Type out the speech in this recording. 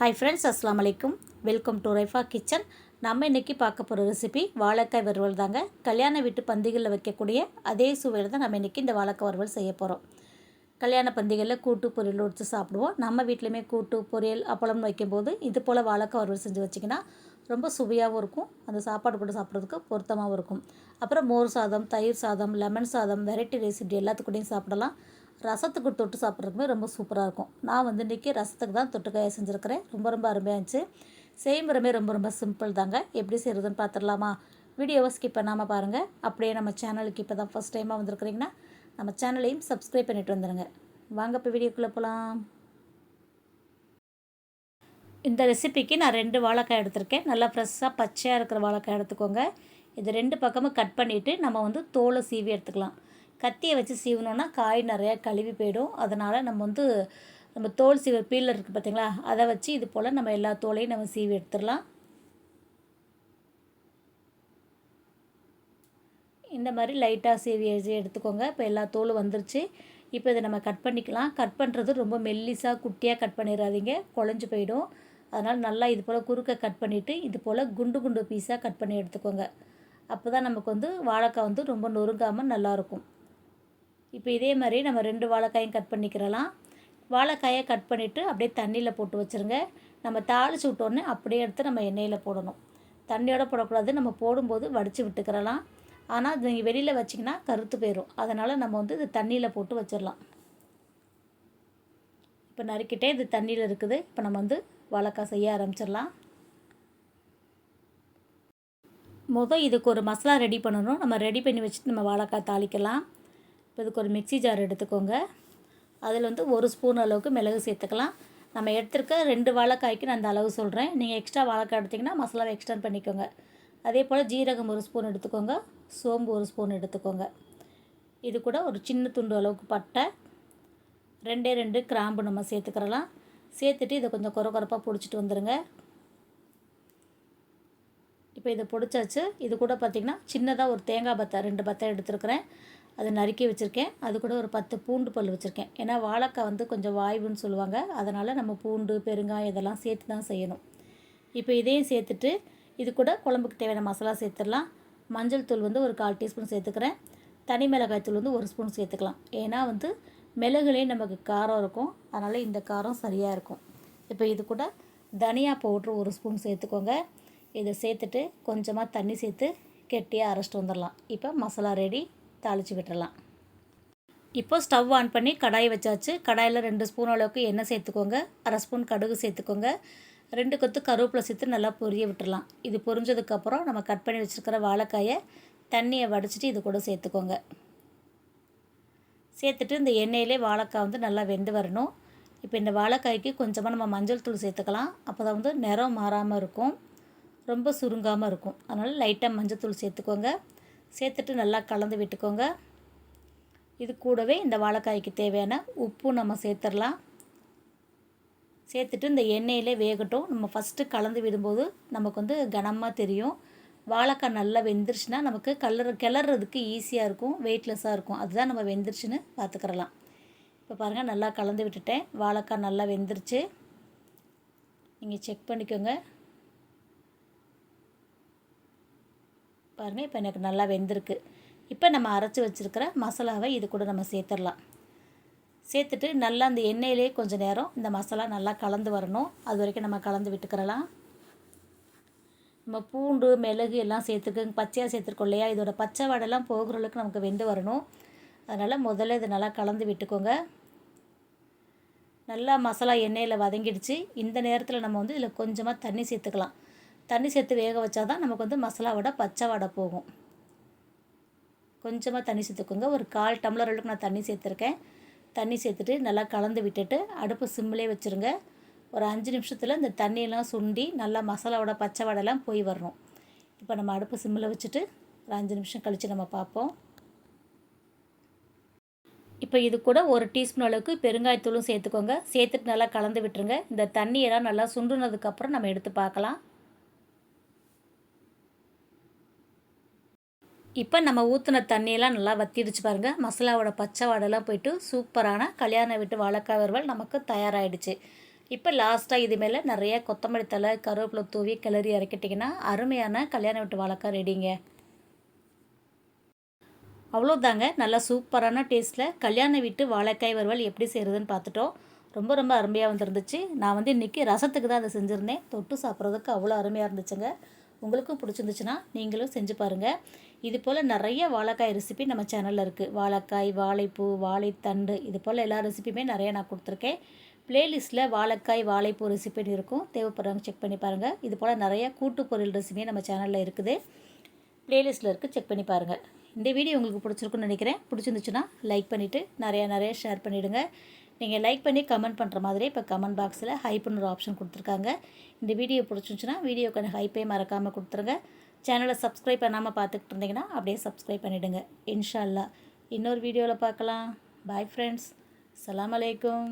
Hi friends அஸ்லாம் வலைக்கும் welcome to Raifa kitchen நம்ம இன்றைக்கி பார்க்க போகிற ரெசிபி வாழைக்காய் வறுவல் தாங்க. கல்யாண வீட்டு பந்திகளில் வைக்கக்கூடிய அதே சுவையில் தான் நம்ம இன்றைக்கி இந்த வாழைக்காய் வறுவல் செய்ய போகிறோம் கல்யாண பந்திகளில் கூட்டு பொரியல் வச்சு சாப்பிடுவோம். நம்ம வீட்லேயுமே கூட்டு பொரியல் அப்பளம்னு வைக்கும்போது இது போல் வாழைக்காய் வறுவல் செஞ்சு வச்சிங்கன்னா ரொம்ப சுவையாகவும் இருக்கும். அந்த சாப்பாடு கூட சாப்பிட்றதுக்கு பொருத்தமாகவும் இருக்கும். அப்புறம் மோர் சாதம் தயிர் சாதம் லெமன் சாதம் வெரைட்டி ரெசிபி எல்லாத்துக்கூடையும் சாப்பிடலாம். ரசத்துக்கு தொட்டு சாப்பிட்றதுக்குமே ரொம்ப சூப்பராக இருக்கும். நான் வந்து இன்றைக்கி ரசத்துக்கு தான் தொட்டுக்காயை செஞ்சுருக்கிறேன். ரொம்ப ரொம்ப அருமையாக இருந்துச்சு. செய்முறைமே ரொம்ப ரொம்ப சிம்பிள் தாங்க. எப்படி செய்கிறதுன்னு பார்த்துடலாமா வீடியோவை ஸ்கிப் பண்ணாமல் பாருங்கள் அப்படியே நம்ம சேனலுக்கு இப்போ தான் ஃபஸ்ட் டைமாக வந்திருக்கிறீங்கன்னா நம்ம சேனலையும் சப்ஸ்கிரைப் பண்ணிட்டு வந்துடுங்க வாங்க இப்போ வீடியோக்குள்ளே போகலாம் இந்த ரெசிபிக்கு நான் ரெண்டு வாழைக்காய் எடுத்திருக்கேன். நல்லா ஃப்ரெஷ்ஷாக பச்சையாக இருக்கிற வாழைக்காய் எடுத்துக்கோங்க. இது ரெண்டு பக்கமும் கட் பண்ணிவிட்டு நம்ம வந்து தோலை சீவி எடுத்துக்கலாம். கத்தியை வச்சு சீவனோன்னா காய் நிறையா கழுவி போயிடும். அதனால் நம்ம வந்து நம்ம தோல் சீவ பீலர் இருக்குது பார்த்திங்களா அதை வச்சு இது போல் நம்ம எல்லா தோலையும் நம்ம சீவி எடுத்துடலாம். இந்த மாதிரி லைட்டாக சீவி எடுத்துக்கோங்க. இப்போ எல்லா தோலும் வந்துருச்சு. இப்போ இதை நம்ம கட் பண்ணிக்கலாம். கட் பண்ணுறது ரொம்ப மெல்லிஸாக குட்டியாக கட் பண்ணிடாதீங்க. குழஞ்சி போயிடும். அதனால் நல்லா இது போல் குறுக்க கட் பண்ணிவிட்டு இது போல் குண்டு குண்டு பீஸாக கட் பண்ணி எடுத்துக்கோங்க. அப்போ தான் நமக்கு வந்து வாழைக்காய் வந்து ரொம்ப நொறுங்காமல் நல்லாயிருக்கும் இப்போ இதே மாதிரி நம்ம ரெண்டு வாழைக்காயும் கட் பண்ணிக்கிறலாம். வாழைக்காயை கட் பண்ணிவிட்டு அப்படியே தண்ணியில் போட்டு வச்சுருங்க. நம்ம தாளித்து விட்டோன்னே அப்படியே எடுத்து நம்ம எண்ணெயில் போடணும். தண்ணியோடு போடக்கூடாது. நம்ம போடும்போது வடித்து விட்டுக்கிறலாம். ஆனால் அது நீங்கள் வெளியில் வச்சிங்கன்னா கருத்து போயிடும் அதனால் நம்ம வந்து இது தண்ணியில் போட்டு வச்சிடலாம் இப்போ நறுக்கிட்டே இது தண்ணியில் இருக்குது. இப்போ நம்ம வந்து வாழைக்காய் செய்ய ஆரம்பிச்சிடலாம் மொதல் இதுக்கு ஒரு மசாலா ரெடி பண்ணணும். நம்ம ரெடி பண்ணி வச்சுட்டு நம்ம வாழைக்காய் தாளிக்கலாம். இப்போ இதுக்கு ஒரு மிக்சி ஜார் எடுத்துக்கோங்க. அதில் வந்து ஒரு ஸ்பூன் அளவுக்கு மிளகு சேர்த்துக்கலாம். நம்ம எடுத்துருக்க ரெண்டு வாழைக்காய்க்கு நான் அந்த அளவு சொல்கிறேன் நீங்கள் எக்ஸ்ட்ரா வாழைக்காய் எடுத்திங்கன்னா மசாலாவை எக்ஸ்டெண்ட் பண்ணிக்கோங்க. அதே போல் ஜீரகம் ஒரு ஸ்பூன் எடுத்துக்கோங்க. சோம்பு ஒரு ஸ்பூன் எடுத்துக்கோங்க. இது கூட ஒரு சின்ன துண்டு அளவுக்கு பட்டை. ரெண்டே ரெண்டு கிராம்பு நம்ம சேர்த்துக்கிறலாம். சேர்த்துட்டு இதை கொஞ்சம் குறை குறைப்பாக பிடிச்சிட்டு வந்துடுங்க இப்போ இதை பிடிச்சாச்சு. இது கூட பார்த்திங்கன்னா சின்னதாக ஒரு தேங்காய் பத்தை ரெண்டு பத்தை எடுத்துருக்குறேன். அதை நறுக்கி வச்சுருக்கேன். அது கூட ஒரு பத்து பூண்டு பல் வச்சுருக்கேன். ஏன்னா வாழைக்காய் வந்து கொஞ்சம் வாய்வுன்னு சொல்லுவாங்க. அதனால் நம்ம பூண்டு பெருங்காயம் இதெல்லாம் சேர்த்து தான் செய்யணும். இப்போ இதையும் சேர்த்துட்டு இது கூட குழம்புக்கு தேவையான மசாலா சேர்த்துடலாம். மஞ்சள் தூள் வந்து ஒரு கால் டீஸ்பூன் சேர்த்துக்கிறேன். தனி மிளகாய் தூள் வந்து ஒரு ஸ்பூன் சேர்த்துக்கலாம். ஏன்னா வந்து மிளகுலேயும் நமக்கு காரம் இருக்கும். அதனால் இந்த காரம் சரியாக இருக்கும். இப்போ இது கூட தனியா பவுட்ரு ஒரு ஸ்பூன் சேர்த்துக்கோங்க. இதை சேர்த்துட்டு கொஞ்சமாக தண்ணி சேர்த்து கெட்டியாக அரைச்சிட்டு வந்துடலாம். இப்போ மசாலா ரெடி தாளித்து விட்டுறலாம். இப்போ ஸ்டவ் ஆன் பண்ணி கடாய் வச்சாச்சு. கடாயில் ரெண்டு ஸ்பூன் அளவுக்கு எண்ணெய் சேர்த்துக்கோங்க. அரை ஸ்பூன் கடுகு சேர்த்துக்கோங்க. ரெண்டு கொத்து கருவேப்பிலை சேர்த்து நல்லா பொரிய விட்டுடலாம் இது பொரிஞ்சதுக்கப்புறம் நம்ம கட் பண்ணி வச்சுருக்கிற வாழைக்காயை தண்ணியை வடிச்சிட்டு இது கூட சேர்த்துக்கோங்க. சேர்த்துட்டு இந்த எண்ணெயிலே வாழைக்காய் வந்து நல்லா வெந்து வரணும். இப்போ இந்த வாழைக்காய்க்கு கொஞ்சமாக நம்ம மஞ்சள் தூள் சேர்த்துக்கலாம். அப்போ தான் வந்து நிறம் மாறாமல் இருக்கும். ரொம்ப சுருங்காமல் இருக்கும். அதனால் லைட்டாக மஞ்சள் தூள் சேர்த்துக்கோங்க. சேர்த்துட்டு நல்லா கலந்து விட்டுக்கோங்க. இது கூடவே இந்த வாழைக்காய்க்கு தேவையான உப்பும் நம்ம சேர்த்துடலாம். சேர்த்துட்டு இந்த எண்ணெயிலே வேகட்டும். நம்ம ஃபஸ்ட்டு கலந்து விடும்போது நமக்கு வந்து கனமாக தெரியும். வாழைக்காய் நல்லா வெந்துருச்சுன்னா நமக்கு கலர் கிளறதுக்கு ஈஸியாக இருக்கும் வெயிட்லெஸ்ஸாக இருக்கும். அதுதான் நம்ம வெந்துருச்சுன்னு பார்த்துக்கிறலாம். இப்போ பாருங்கள் நல்லா கலந்து விட்டுட்டேன். வாழைக்காய் நல்லா வெந்துருச்சு. நீங்கள் செக் பண்ணிக்கோங்க. பாருங்கள் இப்போ எனக்கு நல்லா வெந்திருக்கு. இப்போ நம்ம அரைச்சி வச்சுருக்கிற மசாலாவை இது கூட நம்ம சேர்த்துடலாம். சேர்த்துட்டு நல்லா அந்த எண்ணெயிலே கொஞ்சம் நேரம் இந்த மசாலா நல்லா கலந்து வரணும். அது வரைக்கும் நம்ம கலந்து விட்டுக்கிறலாம். நம்ம பூண்டு மிளகு எல்லாம் சேர்த்துருக்கு பச்சையாக சேர்த்துருக்கோம் இல்லையா? இதோட பச்சை வடைலாம் போகிற அளவுக்கு நமக்கு வெந்து வரணும். அதனால் முதல்ல இதை நல்லா கலந்து விட்டுக்கோங்க. நல்லா மசாலா எண்ணெயில் வதங்கிடுச்சு. இந்த நேரத்தில் நம்ம வந்து இதில் கொஞ்சமாக தண்ணி சேர்த்துக்கலாம். தண்ணி சேர்த்து வேக வச்சா தான் நமக்கு வந்து மசாலாவோட பச்சை வடை போகும். கொஞ்சமாக தண்ணி சேர்த்துக்கோங்க. ஒரு கால் டம்ளர் அளவுக்கு நான் தண்ணி சேர்த்துருக்கேன். தண்ணி சேர்த்துட்டு நல்லா கலந்து விட்டுட்டு அடுப்பு சிம்மிலே வச்சுருங்க. ஒரு அஞ்சு நிமிஷத்தில் இந்த தண்ணியெல்லாம் சுண்டி நல்லா மசாலாவோட பச்சை வடைலாம் போய் வரணும். இப்போ நம்ம அடுப்பு சிம்மில் வச்சுட்டு ஒரு அஞ்சு நிமிஷம் கழித்து நம்ம பார்ப்போம். இப்போ இது கூட ஒரு டீஸ்பூன் அளவுக்கு பெருங்காயத்தூளும் சேர்த்துக்கோங்க. சேர்த்துட்டு நல்லா கலந்து விட்டுருங்க. இந்த தண்ணியெல்லாம் நல்லா சுண்டுனதுக்கப்புறம் நம்ம எடுத்து பார்க்கலாம். இப்போ நம்ம ஊற்றின தண்ணியெல்லாம் நல்லா வத்திடுச்சு பாருங்கள் மசாலாவோட பச்சை வாடெல்லாம் போயிட்டு சூப்பரான கல்யாண வீட்டு வாழைக்காய் வறுவல் நமக்கு தயாராகிடுச்சு இப்போ லாஸ்ட்டாக இது மேலே நிறைய கொத்தமல்லி தலை கருவேப்பிலை தூவி கிளறி இறக்கிட்டிங்கன்னா அருமையான கல்யாண வீட்டு வாழைக்காய் ரெடிங்க அவ்வளோதாங்க நல்லா சூப்பரான டேஸ்ட்டில் கல்யாண வீட்டு வாழைக்காய் வறுவல் எப்படி செய்கிறதுன்னு பார்த்துட்டோம். ரொம்ப ரொம்ப அருமையாக வந்துருந்துச்சு. நான் வந்து இன்றைக்கி ரசத்துக்கு தான் அதை செஞ்சுருந்தேன். தொட்டு சாப்பிட்றதுக்கு அவ்வளோ அருமையாக இருந்துச்சுங்க. உங்களுக்கும் பிடிச்சிருந்துச்சுன்னா நீங்களும் செஞ்சு பாருங்கள் இது போல் நிறைய வாழைக்காய் ரெசிபி நம்ம சேனலில் இருக்குது வாழைக்காய் வாழைப்பூ வாழைத்தண்டு இது போல் எல்லா ரெசிபியுமே நிறைய நான் கொடுத்துருக்கேன். ப்ளேலிஸ்ட்டில் வாழைக்காய் வாழைப்பூ ரெசிபின்னு இருக்கும். தேவைப்படுறவங்க செக் பண்ணி பாருங்கள் இது போல் நிறைய கூட்டு பொருள் ரெசிபியே நம்ம சேனலில் இருக்குது. ப்ளேலிஸ்ட்டில் இருக்குது செக் பண்ணி பாருங்கள் இந்த வீடியோ உங்களுக்கு பிடிச்சிருக்குன்னு நினைக்கிறேன். பிடிச்சிருந்துச்சுன்னா லைக் பண்ணிவிட்டு நிறையா நிறைய ஷேர் பண்ணிவிடுங்க நீங்கள் லைக் பண்ணி கமெண்ட் பண்ணுற மாதிரி இப்போ கமெண்ட் பாக்ஸில் ஹைப்புன்னு ஒரு ஆப்ஷன் கொடுத்துருக்காங்க. இந்த வீடியோ பிடிச்சிருந்துச்சுன்னா வீடியோக்கான ஹைப்பே மறக்காமல் கொடுத்துருங்க. சேனலை சப்ஸ்கிரைப் பண்ணாமல் பார்த்துக்கிட்டு இருந்தீங்கன்னா அப்படியே சப்ஸ்கிரைப் பண்ணிவிடுங்க இன்ஷால்லா. இன்னொரு வீடியோவில் பார்க்கலாம். பாய் ஃப்ரெண்ட்ஸ் அலாம் அலைக்கும்